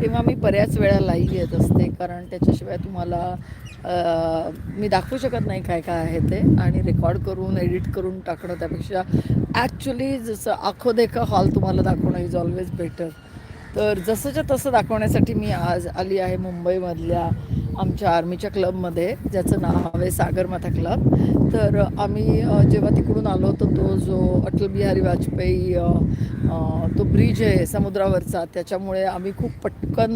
तेव्हा मी बऱ्याच वेळा लाईव्ह येत असते कारण त्याच्याशिवाय तुम्हाला मी दाखवू शकत नाही काय काय आहे ते. आणि रेकॉर्ड करून एडिट करून टाकणं त्यापेक्षा ॲक्च्युली जसं आखो देखा हॉल तुम्हाला दाखवणं इज ऑलवेज बेटर तर जसंच्या तसं दाखवण्यासाठी मी आज आली आहे मुंबईमधल्या आमच्या आर्मीच्या क्लबमध्ये ज्याचं नाव आहे सागरमाथा क्लब. तर आम्ही जेव्हा तिकडून आलो होतो तो जो अटल बिहारी वाजपेयी तो ब्रिज आहे समुद्रावरचा त्याच्यामुळे आम्ही खूप पटकन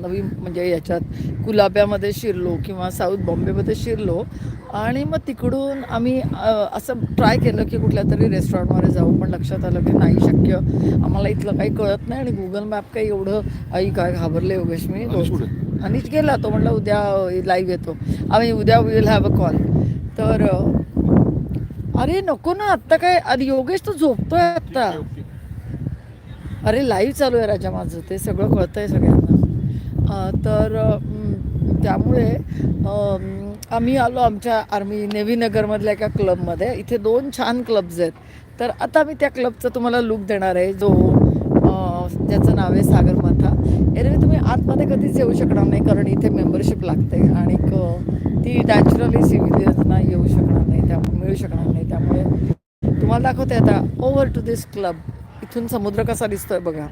नवी म्हणजे याच्यात कुलाब्यामध्ये शिरलो किंवा साऊथ बॉम्बेमध्ये शिरलो. आणि मग तिकडून आम्ही असं ट्राय केलं की कुठल्या तरी रेस्टॉरंटमध्ये जाऊ पण लक्षात आलं की नाही शक्य. आम्हाला इथलं काही कळत नाही आणि गुगल मॅप काही एवढं आई काय घाबरले योगेश मी? अनिश गेला तो म्हणलं उद्या लाईव्ह येतो. आम्ही उद्या विल हॅव अ कॉल तर अरे नको ना आत्ता काय अरे योगेश तो झोपतोय आत्ता. अरे लाईव्ह चालू आहे राजा माझं ते सगळं कळतंय सगळ्यांना. तर त्यामुळे आम्ही आलो आमच्या आर्मी नेव्हीनगरमधल्या एका क्लबमध्ये इथे दोन छान क्लब्स आहेत. तर आता मी त्या क्लबचा तुम्हाला लुक देणार आहे. जो ज्याचं नाव आहे सागरमाथा एरवी तुम्ही आतमध्ये कधीच येऊ शकणार नाही कारण इथे मेंबरशिप लागते आणि ती नॅचरली सिव्हिलियन्सना येऊ शकणार नाही त्या मिळू शकणार नाही. त्यामुळे तुम्हाला दाखवते आता ओव्हर टू दिस क्लब इथून समुद्र कसा दिसतोय बघा.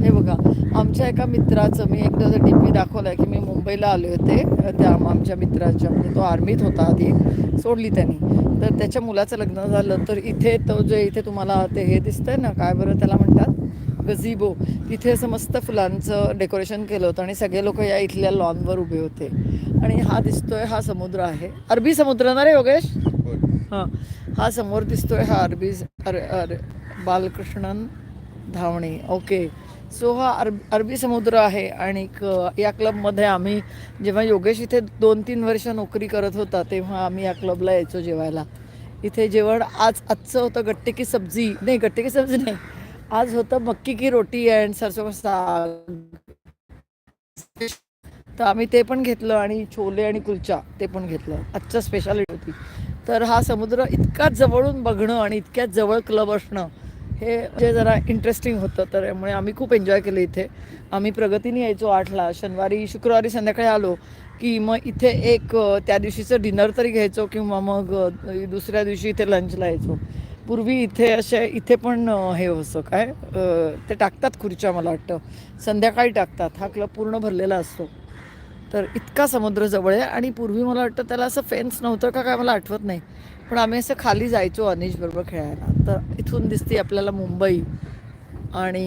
हे बघा आमच्या एका मित्राचं मी एकदा टी व्ही दाखवला की मी मुंबईला आले होते त्या आमच्या मित्राच्या म्हणजे तो आर्मीत होता आधी सोडली त्यांनी. तर त्याच्या मुलाचं लग्न झालं तर इथे तो जे इथे तुम्हाला ते हे दिसतंय ना काय बरं त्याला म्हणतात? गझिबो तिथे असं मस्त फुलांचं डेकोरेशन केलं होतं आणि सगळे लोक या इथल्या लॉनवर उभे होते. आणि हा दिसतोय हा समुद्र आहे. अरबी समुद्र ना रे योगेश? हां. हा समोर दिसतोय हा अरबी अरे अरे बालकृष्णन धावणे. ओके. सो हा अरब अरबी समुद्र आहे आणि या क्लबमध्ये आम्ही जेव्हा योगेश इथे दोन तीन वर्ष नोकरी करत होता तेव्हा आम्ही या क्लबला यायचो जेवायला. इथे जेवण आज आजचं होतं गट्टे की सब्जी. नाही गट्टे की सब्जी नाही. आज होतं मक्की की रोटी अँड सरसो साग. तर आम्ही ते पण घेतलं आणि छोले आणि कुलचा ते पण घेतलं. आजच्या स्पेशालिटी होती तर हा समुद्र इतका जवळून बघणं आणि इतक्या जवळ क्लब असणं हे म्हणजे जरा इंटरेस्टिंग होतं. तर त्यामुळे आम्ही खूप एन्जॉय केलं इथे. आम्ही प्रगतीने यायचो आठला. शनिवारी शुक्रवारी संध्याकाळी आलो की मग इथे एक त्या दिवशीचं डिनर तरी घ्यायचो किंवा मग दुसऱ्या दिवशी इथे लंचला यायचो. पूर्वी इथे असे इथे पण हे असं काय ते टाकतात खुर्च्या मला वाटतं. संध्याकाळी टाकतात. हा क्लब पूर्ण भरलेला असतो. तर इतका समुद्र जवळ आहे आणि पूर्वी मला वाटतं त्याला असं फेन्स नव्हतं का काय मला आठवत नाही. पण आम्ही असं खाली जायचो अनिश बरोबर खेळायला. तर इथून दिसते आपल्याला मुंबई आणि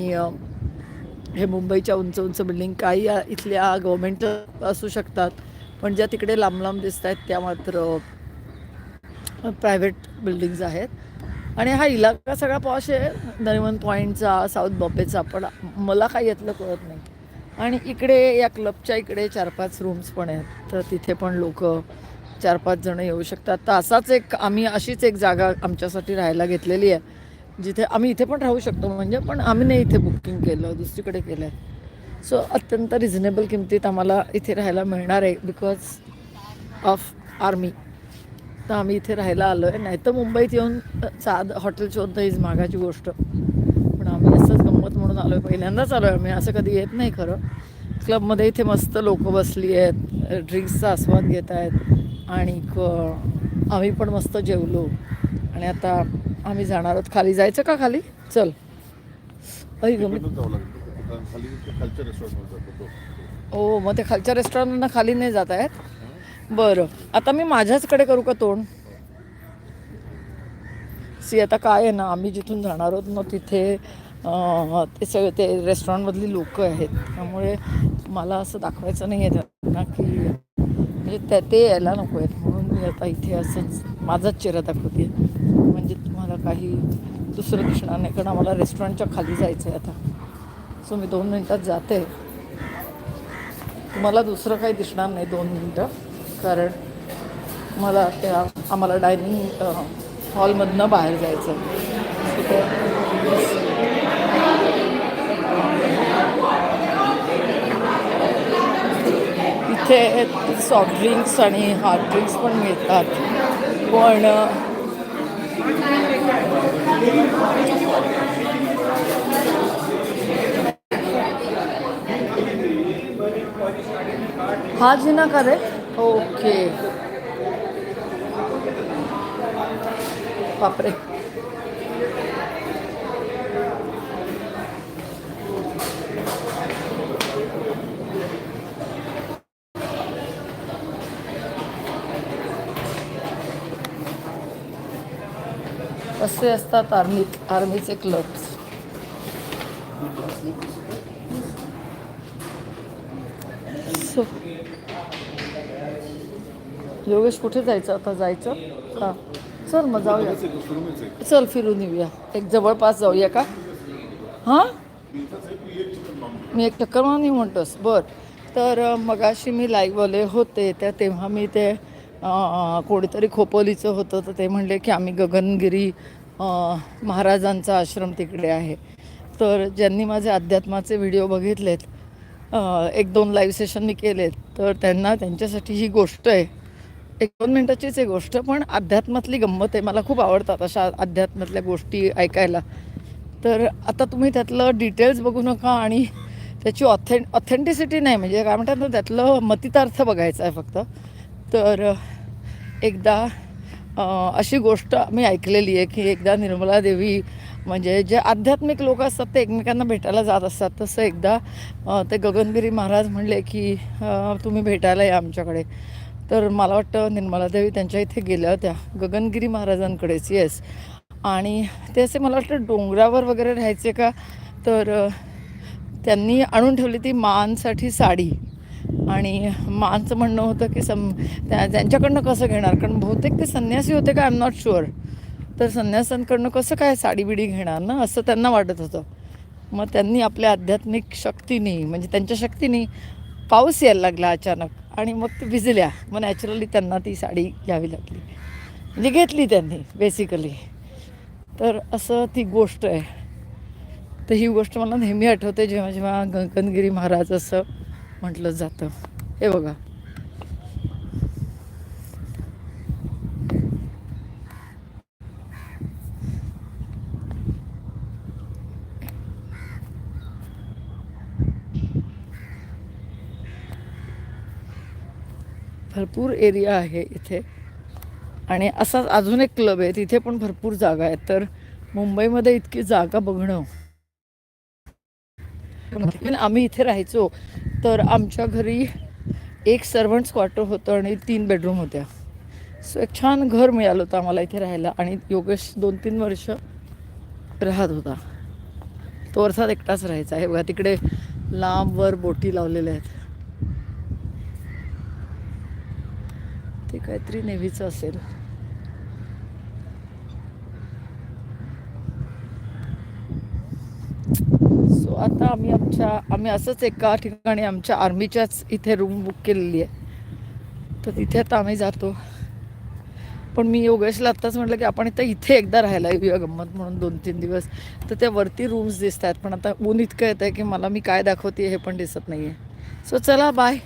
हे मुंबईच्या उंच उंच बिल्डिंग काही इथल्या गव्हर्मेंट असू शकतात. पण ज्या तिकडे लांब लांब दिसत आहेत त्या मात्र प्रायव्हेट बिल्डिंग्ज आहेत. आणि हा इलाका सगळा पॉश आहे. नरिमन पॉईंटचा साऊथ बॉम्बेचा पण मला काही यातलं कळत नाही. आणि इकडे या क्लबच्या इकडे चार पाच रूम्स पण आहेत. तर तिथे पण लोक चार पाच जण येऊ शकतात. तर असाच एक आम्ही अशीच एक जागा आमच्यासाठी राहायला घेतलेली आहे. जिथे आम्ही इथे पण राहू शकतो म्हणजे पण आम्ही नाही इथे बुकिंग केलं दुसरीकडे केलं आहे सो अत्यंत रिझनेबल किमतीत आम्हाला इथे राहायला मिळणार आहे बिकॉज ऑफ आर्मी तर आम्ही इथे राहायला आलो आहे नाही तर मुंबईत येऊन साध हॉटेल शोधणं हीच मागाची गोष्ट. पण आम्ही असंच गंमत म्हणून आलो आहे पहिल्यांदाच आलो आहे आम्ही. असं कधी येत नाही खरं. क्लबमध्ये इथे मस्त लोक बसली आहेत. ड्रिंक्सचा आस्वाद घेत आहेत. आणि आम्ही पण मस्त जेवलो. आणि आता आम्ही जाणार आहोत. खाली जायचं का खाली? चल. हो मग ते खालच्या रेस्टॉरंटना खाली नाही जात आहेत? बरं. आता मी माझ्याचकडे करू का तोंड? सी आता काय आहे ना आम्ही जिथून जाणार आहोत ना तिथे ते सगळे ते रेस्टॉरंटमधली लोक आहेत. त्यामुळे मला असं दाखवायचं नाही आहे त्यांना की म्हणजे त्या ते यायला नको आहेत. म्हणून मी आता इथे असंच माझाच चेहरा दाखवते म्हणजे तुम्हाला काही दुसरं दिसणार नाही कारण आम्हाला रेस्टॉरंटच्या खाली जायचं आहे आता. सो मी दोन मिनटात जाते. तुम्हाला दुसरं काही दिसणार नाही दोन मिनटं. कारण मला त्या आम्हाला डायनिंग हॉलमधनं बाहेर जायचं इथे सॉफ्ट ड्रिंक्स आणि हार्ड ड्रिंक्स पण मिळतात. पण हा जुना का रे? ओके. बापरे. असे असतात आर्मी आर्मीचे क्लब्स योगेश कुठे जायचं? आता जायचं? का चल मग जाऊया. चल फिरून येऊया. एक जवळपास जाऊया का? हां? मी एक टक्कर म्हणून म्हणतोस. बर. तर मगाशी मी लाईव्हवाले होते त्या तेव्हा मी ते कोणीतरी खोपोलीचं होतं तर ते म्हणले की आम्ही गगनगिरी महाराजांचा आश्रम तिकडे आहे. तर ज्यांनी माझे अध्यात्माचे व्हिडिओ बघितलेत एक दोन लाईव्ह सेशन मी केलेत तर त्यांना त्यांच्यासाठी ही गोष्ट आहे. एक दोन मिनटाचीच एक गोष्ट पण अध्यात्मातली गंमत आहे. मला खूप आवडतात अशा अध्यात्मातल्या गोष्टी ऐकायला. तर आता तुम्ही त्यातलं डिटेल्स बघू नका आणि त्याची ऑथे ऑथेंटिसिटी नाही. म्हणजे काय म्हणतात ना त्यातलं मतितार्थ बघायचा आहे फक्त. तर एकदा अशी गोष्ट मी ऐकलेली आहे की एकदा निर्मला देवी म्हणजे जे आध्यात्मिक लोक असतात ते एकमेकांना भेटायला जात असतात. तसं एकदा ते गगनगिरी महाराज म्हणले की तुम्ही भेटायला या आमच्याकडे. तर मला वाटतं निर्मलादेवी त्यांच्या इथे गेल्या होत्या. गगनगिरी महाराजांकडेच येस आणि ते असे मला वाटतं डोंगरावर वगैरे राहायचे का? तर त्यांनी आणून ठेवली ती मांसाठी साडी. आणि मांचं म्हणणं होतं की सम त्या त्यांच्याकडनं कसं घेणार? कारण बहुतेक ते संन्यासी होते का? आय एम नॉट शुअर तर संन्यासांकडनं कसं काय साडी बिडी घेणार ना? असं त्यांना वाटत होतं. मग त्यांनी आपल्या आध्यात्मिक शक्तीने म्हणजे त्यांच्या शक्तीने पाऊस यायला लागला अचानक. आणि मग ते भिजल्या. मग नॅचरली त्यांना ती साडी घ्यावी लागली. म्हणजे घेतली त्यांनी बेसिकली तर असं ती गोष्ट आहे. तर ही गोष्ट मला नेहमी आठवते जेव्हा जेव्हा गगनगिरी महाराज असं म्हटलं जातं. हे बघा. भरपूर एरिया आहे इथे. आणि असाच अजून एक क्लब आहे तिथे पण भरपूर जागा आहेत. तर मुंबईमध्ये इतकी जागा बघणं. आम्ही इथे राहायचो तर आमच्या घरी एक सर्वंट्स क्वार्टर होतं आणि तीन बेडरूम होत्या. सो एक छान घर मिळालं होतं आम्हाला इथे राहायला. आणि योगेश दोन तीन वर्ष राहत होता. तो अर्थात एकटाच राहायचा. आहे बघा तिकडे लांबवर बोटी लावलेल्या आहेत. ते काहीतरी नेव्हीचं असेल. सो आता आम्ही आमच्या आम्ही असंच एका ठिकाणी आमच्या आर्मीच्याच इथे रूम बुक केलेली आहे. तर तिथे आता आम्ही जातो. पण मी योगेशला आत्ताच म्हटलं की आपण इथं इथे एकदा राहायला येऊया गंमत म्हणून दोन तीन दिवस. तर त्या वरती रूम्स दिसत आहेत पण आता ऊन इतकं येतं आहे की मला मी काय दाखवते हे पण दिसत नाही आहे सो चला बाय